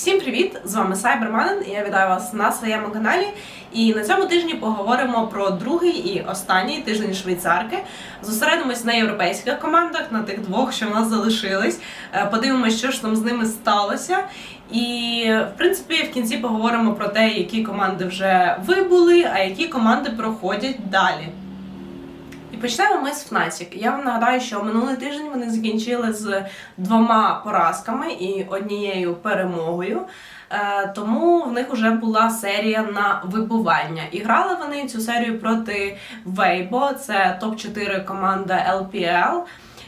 Всім привіт! З вами Сайберманен я вітаю вас на своєму каналі. І на цьому тижні поговоримо про другий і останній тиждень швейцарки. Зосередимось на європейських командах, на тих двох, що в нас залишились. Е, Подивимось, що ж там з ними сталося. І в принципі в кінці поговоримо про те, які команди вже вибули, а які команди проходять далі. Почнемо ми з Fnatic. Я вам нагадаю, що минулий тиждень вони закінчили з двома поразками і однією перемогою. Е, Тому в них вже була серія на вибування. І грали вони цю серію проти Вейбо, це топ-4 команда LPL.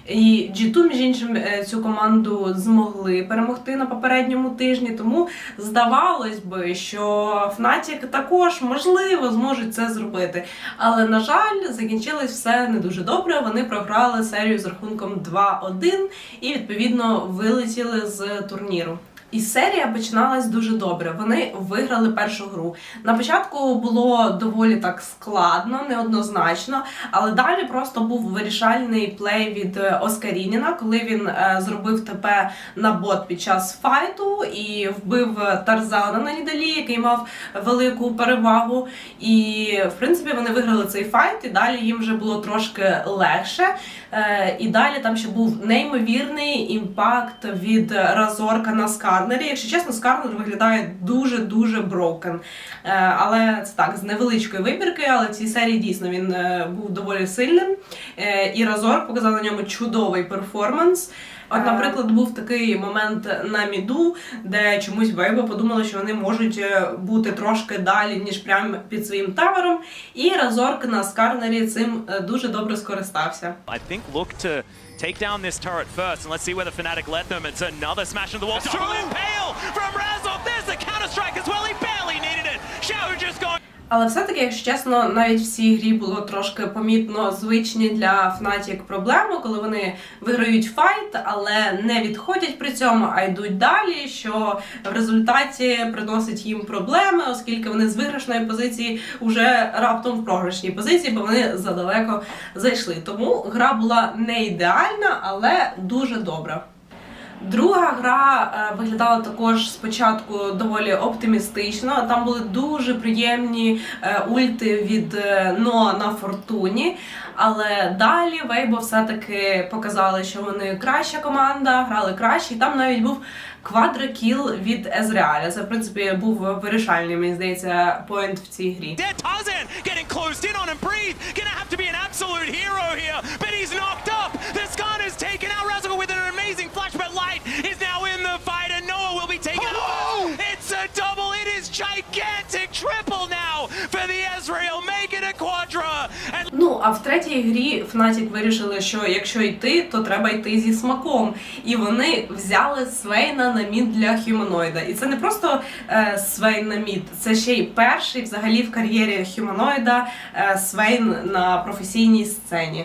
І G2, між іншим, е, цю команду змогли перемогти на попередньому тижні. Тому здавалось би, що Fnatic також можливо зможуть це зробити. Але на жаль, закінчилось все не дуже добре. Вони програли серію з рахунком 2-1 і відповідно вилетіли з турніру. І серія починалась дуже добре. Вони виграли першу гру. На початку було доволі так складно, неоднозначно, але далі просто був вирішальний плей від е, Оскарініна, коли він е, зробив ТП на бот під час файту і вбив Тарзана на Нідалі, який мав велику перевагу. І в принципі вони виграли цей файт, і далі їм вже було трошки легше. Е, і далі там ще був неймовірний імпакт від Разорка на Скарнері. Якщо чесно, Скарнер виглядає дуже-дуже брокен. Е, але це так, з невеличкої вибірки, але в цій серії дійсно він е, був доволі сильним. Е, і Разор показав на ньому чудовий перформанс. От, наприклад, був такий момент на міду, де чомусь Вейбо подумали, що вони можуть е, бути трошки далі, ніж прямо під своїм тавером. І Разорк на Скарнері цим е, дуже добре скористався. I think look to take down this turret first, and let's see where the Fnatic let them. It's another smash into the wall. Impale from Razov. Але все-таки, якщо чесно, навіть в цій грі було трошки помітно звичні для Fnatic проблеми, коли вони виграють файт, але не відходять при цьому, а йдуть далі, що в результаті приносить їм проблеми, оскільки вони з виграшної позиції вже раптом в програшній позиції, бо вони задалеко зайшли. Тому гра була не ідеальна, але дуже добра. Друга гра е, виглядала також спочатку доволі оптимістично. Там були дуже приємні е, ульти від е, Ноа на фортуні. Але далі Вейбо все-таки показали, що вони краща команда, грали краще. І там навіть був квадрокіл від Езреаля. Це в принципі був вирішальний, мені здається, поінт в цій грі. Gonna have to be an absolute hero here. But he's knocked up. The Scan is taken out. Razor with an amazing flash, а в третій грі Фнатік вирішили, що якщо йти, то треба йти зі смаком. І вони взяли Свейна на мід для хюманоїда. І це не просто е, Свейн на мід, це ще й перший взагалі в кар'єрі хюманоїда е, Свейн на професійній сцені.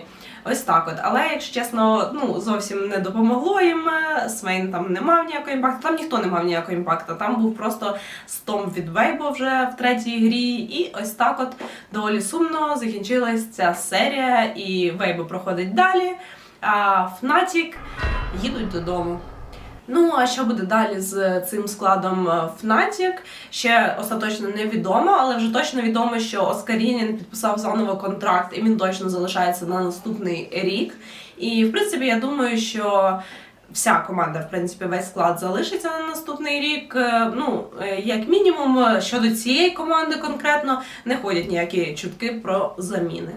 Ось так от. Але якщо чесно, ну зовсім не допомогло їм. е, Свейн там не мав ніякого імпакту, там ніхто не мав ніякого імпакту. Там був просто стом від Вейбо вже в третій грі. І ось так от доволі сумно закінчилась ця серія, і Вейбо проходить далі. А Фнатік їдуть додому. Ну, а що буде далі з цим складом е, Fnatic, ще остаточно невідомо, але вже точно відомо, що Оскарінін підписав заново контракт, і він точно залишається на наступний рік. І в принципі, я думаю, що вся команда, в принципі, весь склад залишиться на наступний рік. Е, Ну, е, як мінімум, е, щодо цієї команди конкретно не ходять ніякі чутки про заміни.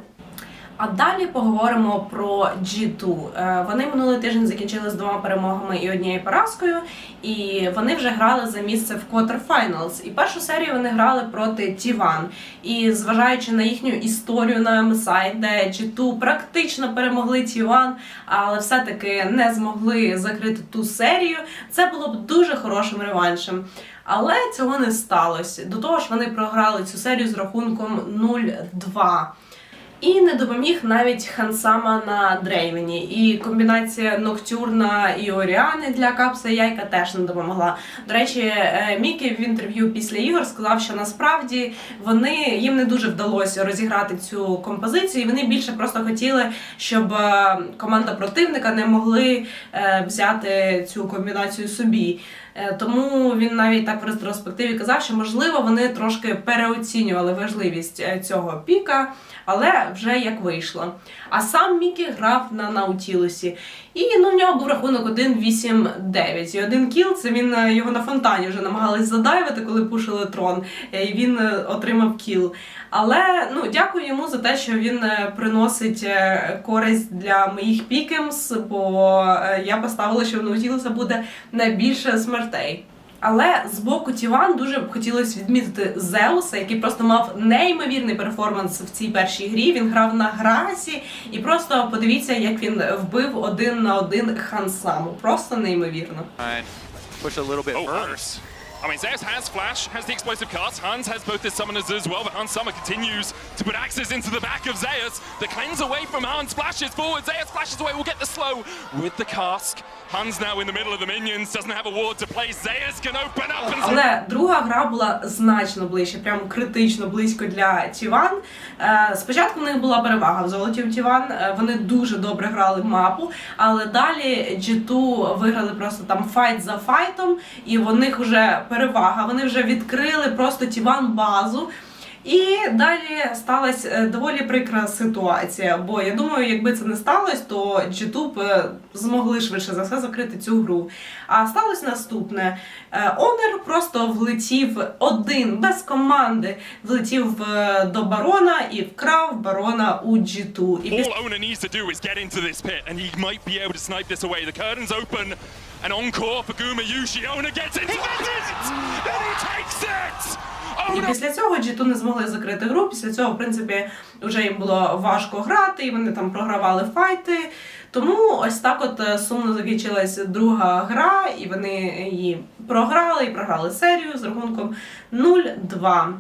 А далі поговоримо про G2. Е, Вони минулий тиждень закінчили з двома перемогами і однією поразкою, і вони вже грали за місце в Quarterfinals. І першу серію вони грали проти T1. І зважаючи на їхню історію на MSI, де G2 практично перемогли T1, але все-таки не змогли закрити ту серію, це було б дуже хорошим реваншем. Але цього не сталося. До того ж, вони програли цю серію з рахунком 0-2. І не допоміг навіть Хансама на Дрейвені. І комбінація Ноктюрна і Оріани для Капса Яйка теж не допомогла. До речі, е, Мікі в інтерв'ю після ігор сказав, що насправді вони їм не дуже вдалося розіграти цю композицію. і Вони більше просто хотіли, щоб е, команда противника не могли е, взяти цю комбінацію собі. Е, Тому він навіть так в ретроспективі казав, що можливо вони трошки переоцінювали важливість е, цього піка, але вже як вийшло. А сам Мікі грав на Наутілусі. І ну, в нього був рахунок 1-8-9. І один кіл це він е, його на фонтані вже намагались задайвити, коли пушили трон. І він отримав кіл. Але ну дякую йому за те, що він приносить користь для моїх пікемс, бо я поставила, що в Наутілуса буде найбільше смертей. Але з боку Тіван дуже б хотілося відмітити Зеуса, який просто мав неймовірний перформанс в цій першій грі. Він грав на грасі, і просто подивіться, як він вбив один на один Хансаму. Просто неймовірно. Push a little bit Oh. Hans. I mean, Zeus has Flash, has the explosive cast. Hans has both his summoners as well, but Hans Summer continues to put axes into the back of Zeus. The cleanse away from Hans flashes forward. Zeus flashes away, will get the slow with the cask. Hans now in the middle of the minions, doesn't have a ward to place. Zeus can open up and Але друга гра була значно ближче, прям критично близько для Тіван. Е, Спочатку в них була перевага в золоті у Тіван. Е, Вони дуже добре грали в мапу, але далі G2 виграли просто там файт за файтом, і в них вже перевага. Вони вже відкрили просто Тіван базу. І далі сталася е, доволі прикра ситуація. Бо я думаю, якби це не сталося, то G2 б, е, змогли швидше за все закрити цю гру. А сталося наступне: Е, Онер просто влетів один без команди, влетів до барона і вкрав барона у G2. І all Ona needs to do is get into this pit, and he might be able to snipe this away. The curtain's open, and encore for Guma Yushi. Ona gets into it, and he takes it. І після цього G2 не змогли закрити гру. Після цього, в принципі, вже їм було важко грати, і вони там програвали файти. Тому ось так от е, сумно закінчилась друга гра, і вони її програли і програли серію з рахунком 0-2.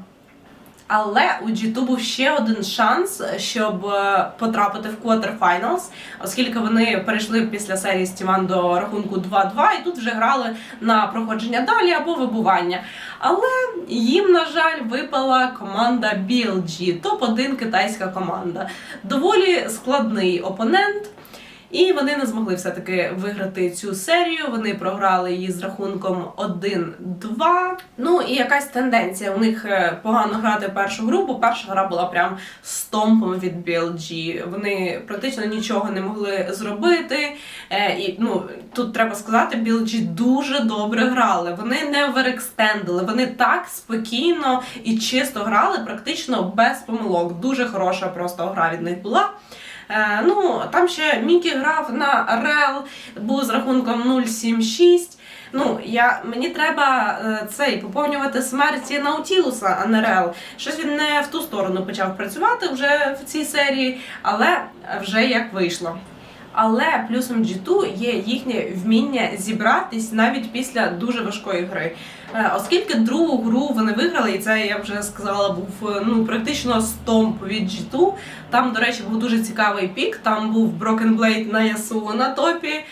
Але у G2 був ще один шанс, щоб е, потрапити в quarterfinals, оскільки вони перейшли після серії з Тіван до рахунку 2-2, і тут вже грали на проходження далі або вибування. Але їм, на жаль, випала команда BLG, топ-1 китайська команда. Доволі складний опонент. І вони не змогли все-таки виграти цю серію. Вони програли її з рахунком 1-2. Ну і якась тенденція у них е, погано грати першу гру, бо перша гра була прям стомпом від BLG. Вони практично нічого не могли зробити. Е, і ну тут треба сказати, BLG дуже добре грали. Вони не оверекстендили, вони так спокійно і чисто грали, практично без помилок. Дуже хороша просто гра від них була. Е, ну, там ще Мікі грав на Рел, був з рахунком 0-7-6. Ну, я, мені треба е, цей поповнювати смерті Наутілуса, а не Рел. Щось він не в ту сторону почав працювати вже в цій серії, але вже як вийшло. Але плюсом G2 є їхнє вміння зібратись навіть після дуже важкої гри. Е, Оскільки другу гру вони виграли, і це я вже сказала, був е, ну практично стомп від G2. Там, до речі, був дуже цікавий пік. Там був Broken Blade на Ясу на топі,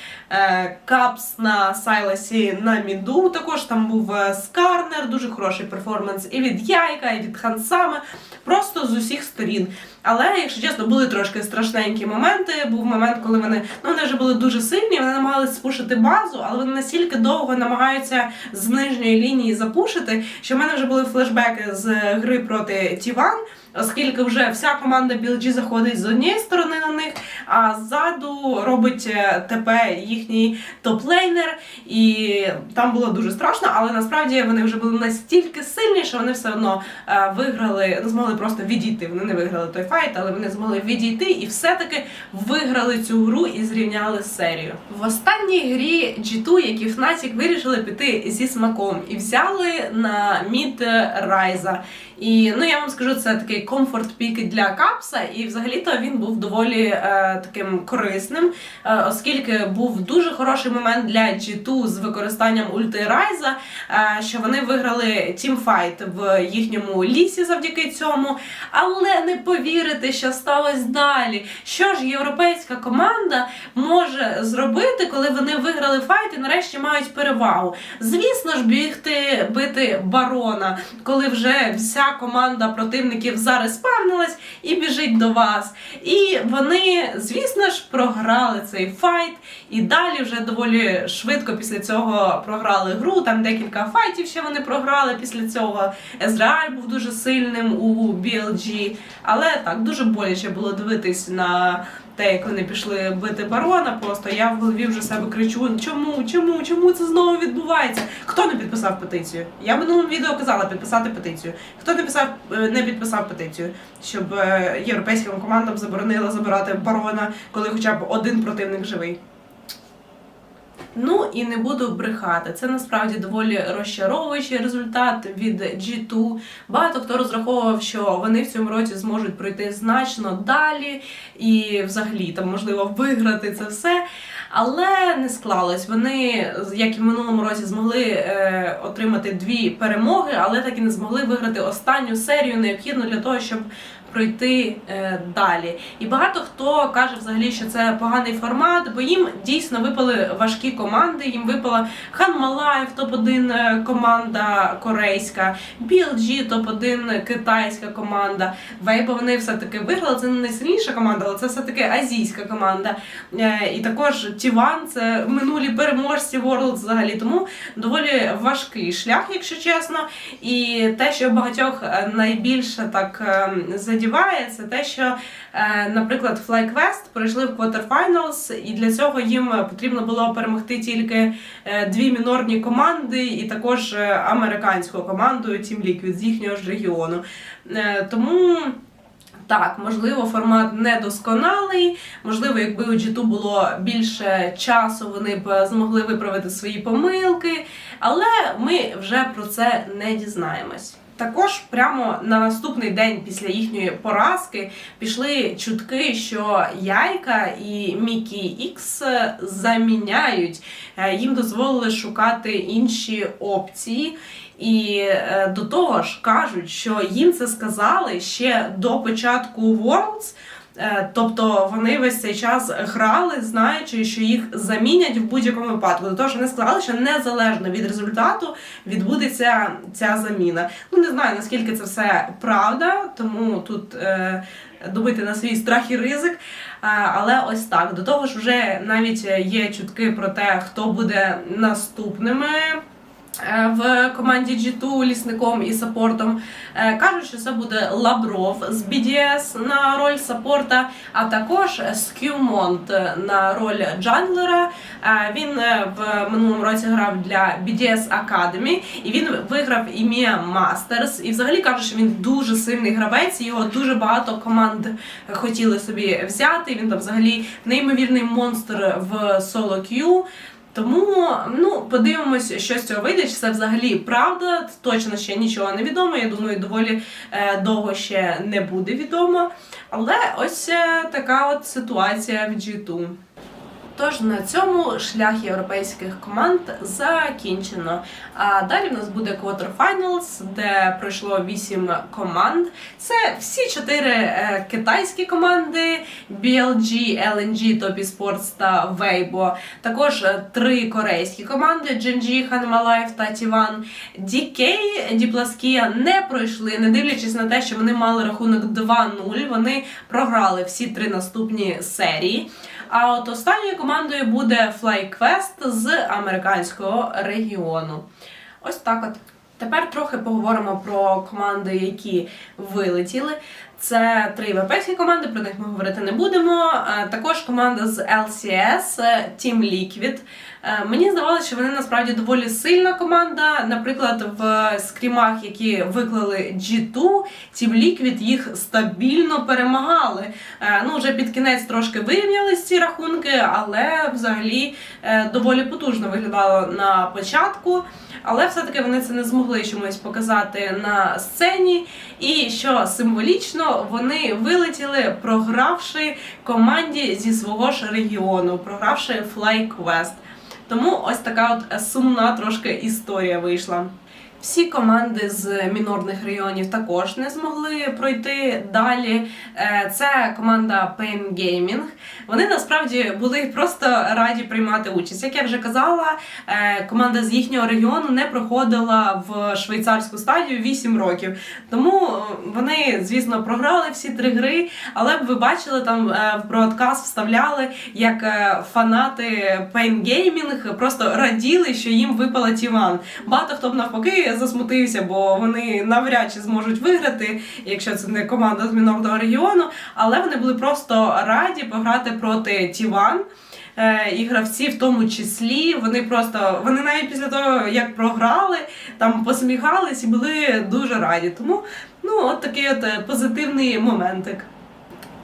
Капс на Сайласі на міду. Також там був е, Скарнер, дуже хороший перформанс і від Яйка, і від Хансами. Просто з усіх сторін. Але, якщо чесно, були трошки страшненькі моменти. Був момент, коли вони ну вони вже були дуже сильні, вони намагалися спушити базу, але вони настільки довго намагаються з нижньої лінії запушити, що в мене вже були флешбеки з гри проти Тіван. Оскільки вже вся команда BLG заходить з однієї сторони на них, а ззаду робить е, ТП їхній топ-лейнер, і там було дуже страшно, але насправді вони вже були настільки сильні, що вони все одно е, виграли, змогли просто відійти. Вони не виграли той файт, але вони змогли відійти і все-таки виграли цю гру і зрівняли серію. В останній грі G2, які Fnatic вирішили піти зі смаком і взяли на мід Райза. І ну я вам скажу, це такий комфорт пік для капса, і взагалі-то він був доволі е, таким корисним, е, оскільки був дуже хороший момент для G2 з використанням ульти Райза, е, що вони виграли тімфайт в їхньому лісі завдяки цьому. Але не повірите, що сталося далі. Що ж європейська команда може зробити, коли вони виграли файт і нарешті мають перевагу? Звісно ж, бігти бити барона, коли вже вся команда противників зараз спавнилась і біжить до вас. І вони, звісно ж, програли цей файт. І далі. Вже доволі швидко після цього програли гру. Там декілька файтів ще вони програли після цього. Ezreal був дуже сильним у BLG. Але так дуже боляче було дивитись на те, як вони пішли бити барона. Просто я в голові вже себе кричу: чому, чому, чому це знову відбувається? Хто не підписав петицію? Я в минулому відео казала підписати петицію. Хто не писав, е, не підписав петицію, щоб е, європейським командам заборонили забирати барона, коли хоча б один противник живий. Ну і не буду брехати. Це насправді доволі розчаровуючий результат від G2. Багато хто розраховував, що вони в цьому році зможуть пройти значно далі і взагалі там можливо виграти це все. Але не склалось. Вони, як і в минулому році, змогли е, отримати дві перемоги, але так і не змогли виграти останню серію, необхідну для того, щоб пройти е, далі. І багато хто каже взагалі, що це поганий формат, бо їм дійсно випали важкі команди. Їм випала Ханмалаєв, топ-1 е, команда корейська, BLG, топ-1 китайська команда. Вейбо вони все-таки виграли. Це не найсильніша команда, але це все-таки азійська команда. Е, і також Тіван це минулі переможці World взагалі. Тому доволі важкий шлях, якщо чесно. І те, що багатьох е, найбільше так е, задіває, це те, що, е, наприклад, FlyQuest пройшли в Quarterfinals, і для цього їм потрібно було перемогти тільки е, дві мінорні команди, і також е, американську команду Team Liquid з їхнього ж регіону. Тому. Так, можливо, формат недосконалий. Можливо, якби у G2 було більше часу, вони б змогли виправити свої помилки. Але ми вже про це не дізнаємось. Також прямо на наступний день після їхньої поразки пішли чутки, що Яйка і Мікі Ікс заміняють. Е, Їм дозволили шукати інші опції. І е, до того ж кажуть, що їм це сказали ще до початку Worlds. Е, Тобто вони весь цей час грали, знаючи, що їх замінять в будь-якому випадку. До того ж, вони сказали, що незалежно від результату відбудеться ця заміна. Ну не знаю наскільки це все правда, тому тут е, добити на свій страх і ризик. Е, але ось так. До того ж, вже навіть є чутки про те, хто буде наступними. Е, В команді G2 лісником і саппортом Е, кажуть, що це буде Лабров з BDS на роль саппорта, а також Скюмонт на роль джанглера. Е, Він в минулому році грав для BDS Academy, і він виграв ім'я Masters. І взагалі кажуть, що він дуже сильний гравець. Його дуже багато команд хотіли собі взяти. Він там взагалі неймовірний монстр в соло Q. Тому ну подивимось, що з цього вийде. Чи це взагалі правда? Точно ще нічого не відомо. Я думаю, доволі е, довго ще не буде відомо. Але ось е, така от ситуація в G2. Тож на цьому шлях європейських команд закінчено. А далі в нас буде Quarterfinals, де пройшло 8 команд. Це всі чотири е, китайські команди: BLG, LNG, Topi Sports та Weibo. Також е, три корейські команди: Hanma Life та Tivan. DK, Діпласкія не пройшли, не дивлячись на те, що вони мали рахунок 2-0. Вони програли всі три наступні серії. А от останньою командою буде FlyQuest з американського регіону. Ось так от. Тепер трохи поговоримо про команди, які вилетіли. Це три європейські команди, про них ми говорити не будемо. Е, Також команда з LCS, е, Team Liquid. Е, Мені здавалося, що вони насправді доволі сильна команда. Наприклад, в скрімах, які виклали G2, Team Liquid їх стабільно перемагали. Е, Ну, вже під кінець трошки вирівнялись ці рахунки, але взагалі е, доволі потужно виглядало на початку. Але все-таки вони це не змогли чомусь показати на сцені. І що символічно, вони вилетіли, програвши команді зі свого ж регіону, програвши FlyQuest. Тому ось така от сумна трошки історія вийшла. Всі команди з мінорних районів також не змогли пройти далі. Е, Це команда Pain Gaming. Вони насправді були просто раді приймати участь. Як я вже казала, е, команда з їхнього регіону не проходила в швейцарську стадію 8 років. Тому е, вони, звісно, програли всі три гри, але ви бачили там в бродкаст вставляли, як фанати Pain Gaming просто раділи, що їм випала Тіван. Багато хто б навпаки засмутився, бо вони навряд чи зможуть виграти, якщо це не команда з мінорного регіону. Але вони були просто раді пограти проти Тіван. Е, І гравці в тому числі вони просто вони навіть після того, як програли, там посміхались і були дуже раді. Тому ну от такий от е, позитивний моментик.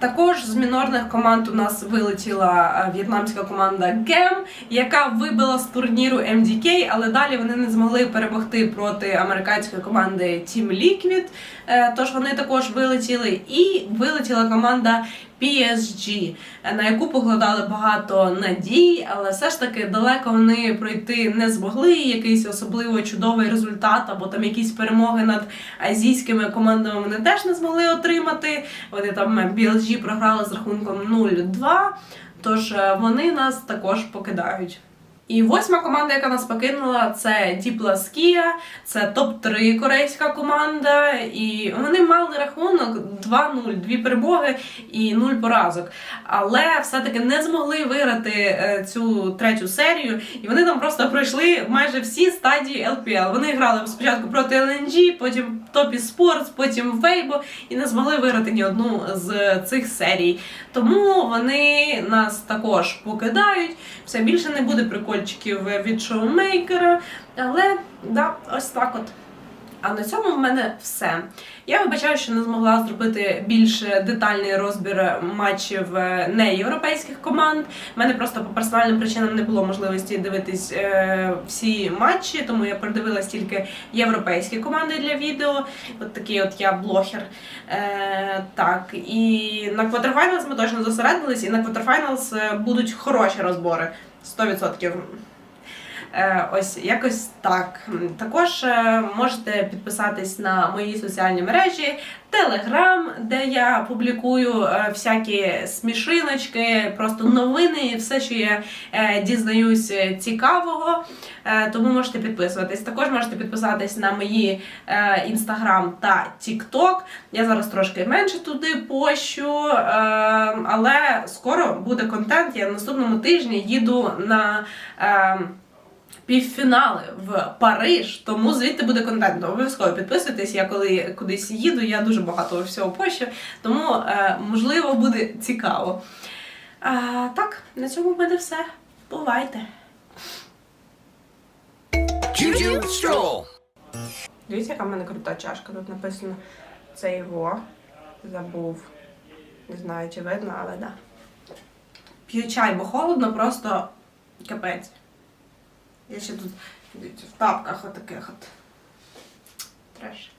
Також з мінорних команд у нас вилетіла е, в'єтнамська команда GEM, яка вибила з турніру MDK, але далі вони не змогли перемогти проти американської команди Team Liquid. Е, Тож вони також вилетіли. І вилетіла команда PSG, на яку покладали багато надій, але все ж таки далеко вони пройти не змогли. Якийсь особливо чудовий результат, або там якісь перемоги над азійськими командами вони теж не змогли отримати. Вони там PSG програли з рахунком 0-2, тож е, вони нас також покидають. І восьма команда, яка нас покинула, це Діпла Скія, це топ-3 корейська команда. І вони мали рахунок 2-0, дві перемоги і 0 поразок. Але все-таки не змогли виграти е, цю третю серію. І вони там просто пройшли майже всі стадії LPL. Вони грали спочатку проти LNG, потім Топі Sports, потім Weibo і не змогли виграти ні одну з цих серій. Тому вони нас також покидають. Все більше не буде прикольчиків від шоумейкера. Але да, ось так от. А на цьому в мене все. Я вибачаю, що не змогла зробити більш детальний розбір матчів е, неєвропейських команд. У мене просто по персональним причинам не було можливості дивитись е, всі матчі, тому я передивилась тільки європейські команди для відео. От такий от я блогер. Е, так, і на Quarterfinals ми точно зосередились, і на Quarterfinals е, будуть хороші розбори. 100%. Е, Ось якось так. Також е, можете підписатись на мої соціальні мережі, Телеграм, де я публікую е, всякі смішиночки, просто новини, і все, що я дізнаюсь цікавого. Тому можете підписуватись. Також можете підписатись на мої інстаграм та Тікток. Я зараз трошки менше туди пощу, але скоро буде контент. Я наступному тижні їду на. Півфінали в Париж, тому звідти буде контент. Обов'язково підписуйтесь. Я коли кудись їду, я дуже багато всього пощу, тому е, можливо буде цікаво. А, так, на цьому в мене все. Бувайте! Дивіться, яка в мене крута чашка. Тут написано це його. Забув. Не знаю, чи видно, але да. П'ю чай, бо холодно, просто капець. Я ще тут в тапках отаких от. Треш.